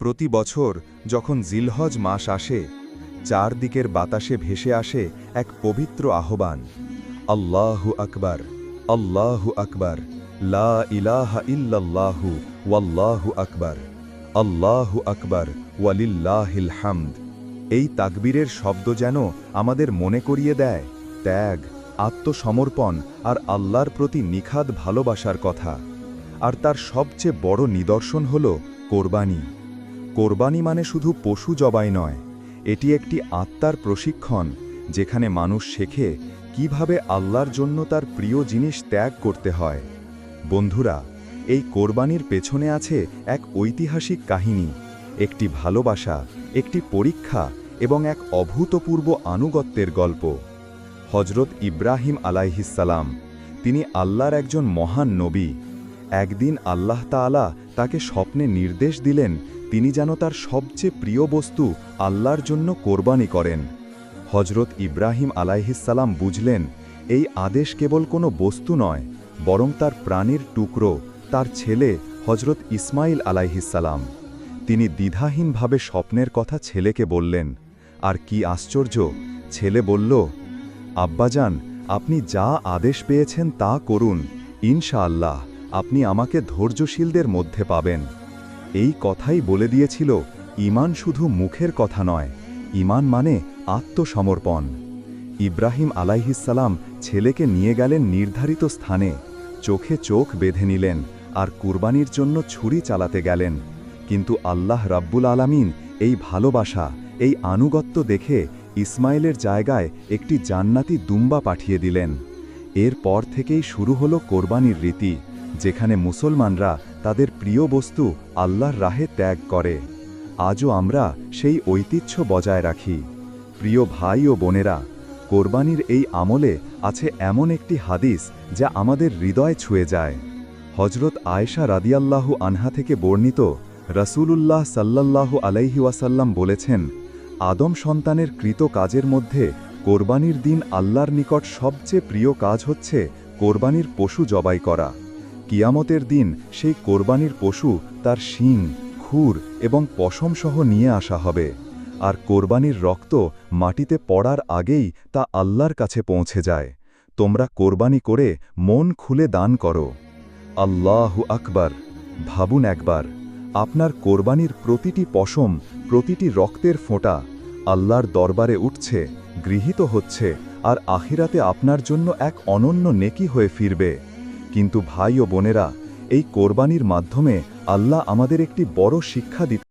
প্রতি বছর যখন জিলহজ মাস আসে, চারদিকের বাতাসে ভেসে আসে এক পবিত্র আহ্বান। আল্লাহু আকবার আল্লাহু আকবার, লা ইলাহা ইল্লাল্লাহু, ওয়াল্লাহু আকবার, আল্লাহু আকবার, ওয়ালিল্লাহিল হামদ। এই তাকবীরের শব্দ যেন আমাদের মনে করিয়ে দেয়, ত্যাগ, আত্মসমর্পণ আর আল্লাহর প্রতি নিখাদ ভালোবাসার কথা। আর তার সবচেয়ে বড় নিদর্শন হল কোরবানি। কোরবানি মানে শুধু পশু জবাই নয়, এটি একটি আত্মার প্রশিক্ষণ, যেখানে মানুষ শেখে কীভাবে আল্লাহর জন্য তার প্রিয় জিনিস ত্যাগ করতে হয়। বন্ধুরা, এই কোরবানির পেছনে আছে এক ঐতিহাসিক কাহিনী, একটি ভালোবাসা, একটি পরীক্ষা এবং এক অভূতপূর্ব আনুগত্যের গল্প। হজরত ইব্রাহিম আলাইহিসালাম তিনি আল্লাহর একজন মহান নবী। একদিন আল্লাহ তাআলা তাকে স্বপ্নে নির্দেশ দিলেন তিনি যেন তার সবচেয়ে প্রিয় বস্তু আল্লাহর জন্য কোরবানি করেন। হজরত ইব্রাহিম আলাইহিসালাম বুঝলেন, এই আদেশ কেবল কোনো বস্তু নয়, বরং তার প্রাণীর টুকরো, তার ছেলে হজরত ইসমাইল আলাইহিসালাম তিনি দ্বিধাহীনভাবে স্বপ্নের কথা ছেলেকে বললেন, আর কি আশ্চর্য, ছেলে বলল, আব্বাজান, আপনি যা আদেশ পেয়েছেন তা করুন, ইনশাআল্লাহ, আপনি আমাকে ধৈর্যশীলদের মধ্যে পাবেন এই কথাই বলে দিয়েছিল, ইমান শুধু মুখের কথা নয়, ইমান মানে আত্মসমর্পণ। ইব্রাহিম আলাইহিসালাম ছেলেকে নিয়ে গেলেন নির্ধারিত স্থানে, চোখে চোখ বেঁধে নিলেন আর কুরবানির জন্য ছুরি চালাতে গেলেন। কিন্তু আল্লাহ রাব্বুল আলামিন এই ভালোবাসা, এই আনুগত্য দেখে ইসমাইলের জায়গায় একটি জান্নাতি দুম্বা পাঠিয়ে দিলেন। এরপর থেকেই শুরু হলো কোরবানির রীতি। যেখানে মুসলমানরা তাদের প্রিয় বস্তু আল্লাহর রাহে ত্যাগ করে। আজও আমরা সেই ঐতিহ্য বজায় রাখি। প্রিয় ভাই ও বোনেরা, কোরবানির এই আমলে আছে এমন একটি হাদিস যা আমাদের হৃদয় ছুঁয়ে যায়। হজরত আয়েশা রাদিয়াল্লাহু আনহা থেকে বর্ণিত রসূলুল্লাহ সাল্লাল্লাহু আলাইহি ওয়াসাল্লাম বলেছেন, আদম সন্তানের কৃত কাজের মধ্যে কোরবানির দিন আল্লাহর নিকট সবচেয়ে প্রিয় কাজ হচ্ছে কোরবানির পশু জবাই করা। কিয়ামতের দিন সেই কোরবানির পশু, তার শিং, খুর এবং পশমসহ নিয়ে আসা হবে। আর কোরবানির রক্ত মাটিতে পড়ার আগেই তা আল্লাহর কাছে পৌঁছে যায়। তোমরা কোরবানি করে মন খুলে দান করো। আল্লাহু আকবার। ভাবুন একবার, আপনার কোরবানির প্রতিটি পশম, প্রতিটি রক্তের ফোঁটা আল্লাহর দরবারে উঠছে, গৃহীত হচ্ছে, আর আখিরাতে আপনার জন্য এক অনন্য নেকি হয়ে ফিরবে। কিন্তু ভাই ও বোনেরা এই কোরবানির মাধ্যমে আল্লাহ আমাদের একটি বড় শিক্ষা দিতে